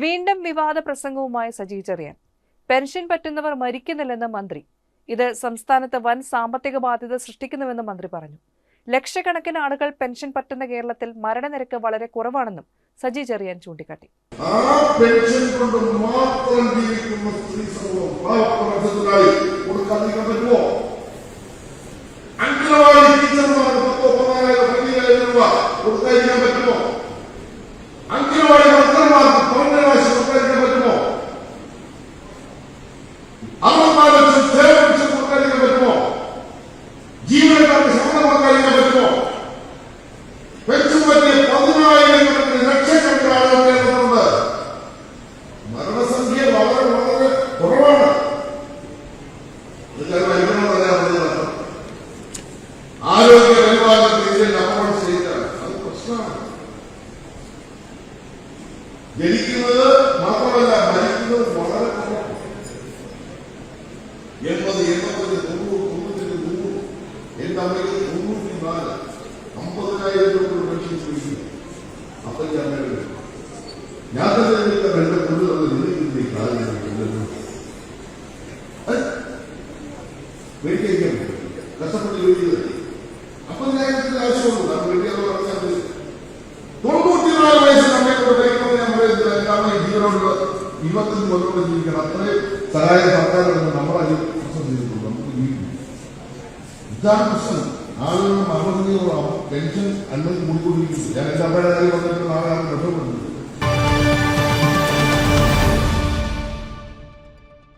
വീണ്ടും വിവാദ പ്രസംഗവുമായി സജി ചെറിയാൻ. പെൻഷൻ പറ്റുന്നവർ മരിക്കുന്നില്ലെന്ന് മന്ത്രി. ഇത് സംസ്ഥാനത്ത് വൻ സാമ്പത്തിക ബാധ്യത സൃഷ്ടിക്കുന്നുവെന്ന് മന്ത്രി പറഞ്ഞു. ലക്ഷക്കണക്കിന് ആളുകൾ പെൻഷൻ പറ്റുന്ന കേരളത്തിൽ മരണനിരക്ക് വളരെ കുറവാണെന്നും സജി ചെറിയാൻ ചൂണ്ടിക്കാട്ടി. ആ പെൻഷൻ കൊണ്ട് മാത്രം ജീവിക്കുന്ന സമൂഹം പറ്റുമോ അംഗനവാടി വർക്കർമാർക്ക് പന്ത്രണ്ട് പ്രാവശ്യം കൊടുക്കാതിരിക്കാൻ പറ്റുമോ അറുപത്തിനാല് ലക്ഷം സേവന ലക്ഷം കൊടുക്കാതിരിക്കാൻ പറ്റുമോ ജീവനക്കാർക്ക് ശമ്പളം കൊടുക്കാതിരിക്കാൻ പറ്റുമോ പെൻഷൻ പറ്റിയ പതിനായിരക്കണക്കിന് ലക്ഷക്കണക്കിന് ആളുകൾ കേരളത്തിലുണ്ട് മരണസംഖ്യ വളരെ വളരെ കുറവാണ് ഇതൊക്കെ മരിക്കണമെന്നല്ല പറഞ്ഞത് ആരോഗ്യ പരിപാലന രീതിയിൽ നമ്പർ ചെയ്തിട്ടാണ്. അത് പ്രശ്നമാണ്. ജനിക്കുന്നത് മാത്രമല്ല മരിക്കുന്നത് വളരെ കുറവാണ് എൺപത് എൺപത്തഞ്ച് തൊണ്ണൂറ് തൊണ്ണൂറ്റി നൂറ് എന്റെ അമ്മയ്ക്ക് തൊണ്ണൂറ്റി നാല് അമ്പതിനായിരം രൂപ മനുഷ്യൻ ചോദിക്കുന്നു. അപ്പൊ ഞാൻ ഞാൻ തന്നെ എന്റെ തന്നെ നിന്നിട്ടുണ്ട് ഈ കാര്യം മേടിക്കാൻ കഷ്ടപ്പെട്ട് ജോലി ഇരുപത്തഞ്ച് കൊല്ലം ജീവിക്കണം. അത്രയും സഹായ സർക്കാർ നമ്മുടെ അതിൽ പ്രശ്നം ചെയ്തിട്ടുണ്ട്. നമുക്ക് ജീവിക്കും ഇതാണ് പ്രശ്നം. ആളുകൾ മരണത്തിനുള്ള പെൻഷൻ അല്ലെങ്കിൽ കൂടിക്കൊണ്ടിരിക്കുന്നു ഞാൻ എന്റെ അമ്മയുടെ കാര്യം